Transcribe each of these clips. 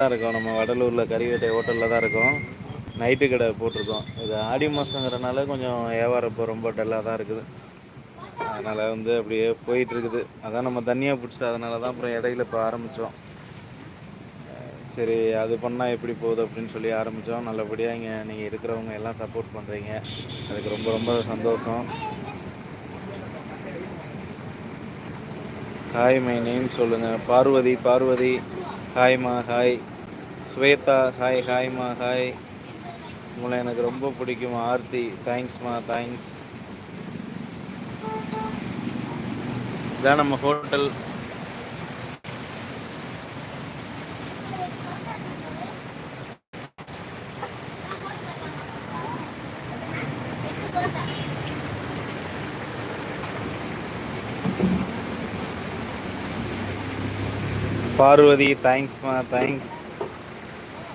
தான் இருக்கோம். நம்ம வடலூரில் கறிவேட்டை ஹோட்டலில் தான் இருக்கோம். நைட்டு கடை போட்டிருக்கோம். இது ஆடி மாதங்கிறனால கொஞ்சம் வியாபாரம் இப்போ ரொம்ப டல்லாக தான் இருக்குது. அதனால் வந்து அப்படியே போயிட்டுருக்குது. அதான் நம்ம தனியாக பிடிச்சி அதனால தான் அப்புறம் இடையில இப்போ ஆரம்பித்தோம் சரி அது பண்ணால் எப்படி போகுது அப்படின்னு சொல்லி ஆரம்பித்தோம் நல்லபடியாக இங்கே நீங்கள் இருக்கிறவங்க எல்லாம் சப்போர்ட் பண்ணுறீங்க அதுக்கு ரொம்ப ரொம்ப சந்தோஷம். ஹாய் மை நேம் சொல்லுங்கள் பார்வதி பார்வதி. ஹாய்மா ஹாய் ஸ்வேதா ஹாய் ஹாய்மா ஹாய் உங்களை எனக்கு ரொம்ப பிடிக்கும் ஆர்த்தி. தேங்க்ஸ்மா தேங்க்ஸ் இதான் நம்ம ஹோட்டல் பார்வதி தேங்க்ஸ்மா thanks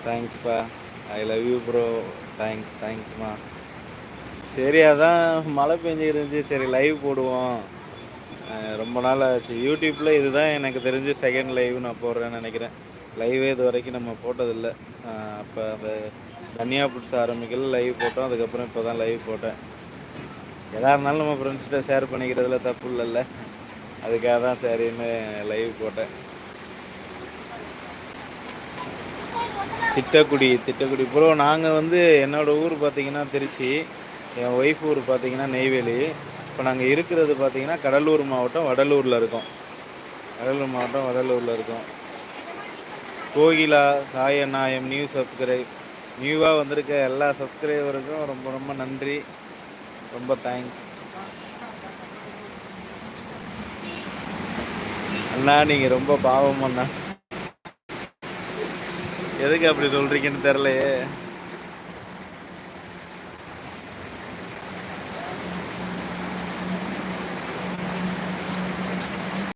தேங்க்ஸ்ப்பா I love you bro thanks தேங்க்ஸ்மா சரி அதான் மழை பெஞ்சு இருந்துச்சு. சரி லைவ் போடுவோம். ரொம்ப நாள் ஆச்சு. யூடியூப்பில் இதுதான் எனக்கு தெரிஞ்சு செகண்ட் லைவ் நான் போடுறேன்னு நினைக்கிறேன். லைவே இது வரைக்கும் நம்ம போட்டதில்லை. அப்போ அந்த தனியாக பிடிச்ச ஆரம்பிக்கல. லைவ் போட்டோம். அதுக்கப்புறம் இப்போ தான் லைவ் போட்டேன். எதாக இருந்தாலும் நம்ம ஃப்ரெண்ட்ஸ்கிட்ட ஷேர் பண்ணிக்கிறதுல தப்பு இல்லைல்ல. அதுக்காக தான் சரின்னு லைவ் போட்டேன். திட்டக்குடி திட்டக்குடி. ப்ரோ நாங்கள் வந்து என்னோடய ஊர் பார்த்திங்கன்னா திருச்சி. என் ஒய்ஃப் ஊர் பார்த்திங்கன்னா நெய்வேலி. இப்போ நாங்கள் இருக்கிறது பார்த்திங்கன்னா கடலூர் மாவட்டம் வடலூரில் இருக்கோம். கடலூர் மாவட்டம் வடலூரில் இருக்கோம். கோகிலா சாயநாயம் நியூ சப்ஸ்கிரைப் நியூவாக வந்திருக்க எல்லா சப்ஸ்கிரைபருக்கும் ரொம்ப ரொம்ப நன்றி. ரொம்ப தேங்க்ஸ் அண்ணா நீங்கள் ரொம்ப பாவம் அண்ணா. எதுக்கு அப்படி சொல்கிறீங்கன்னு தெரிலையே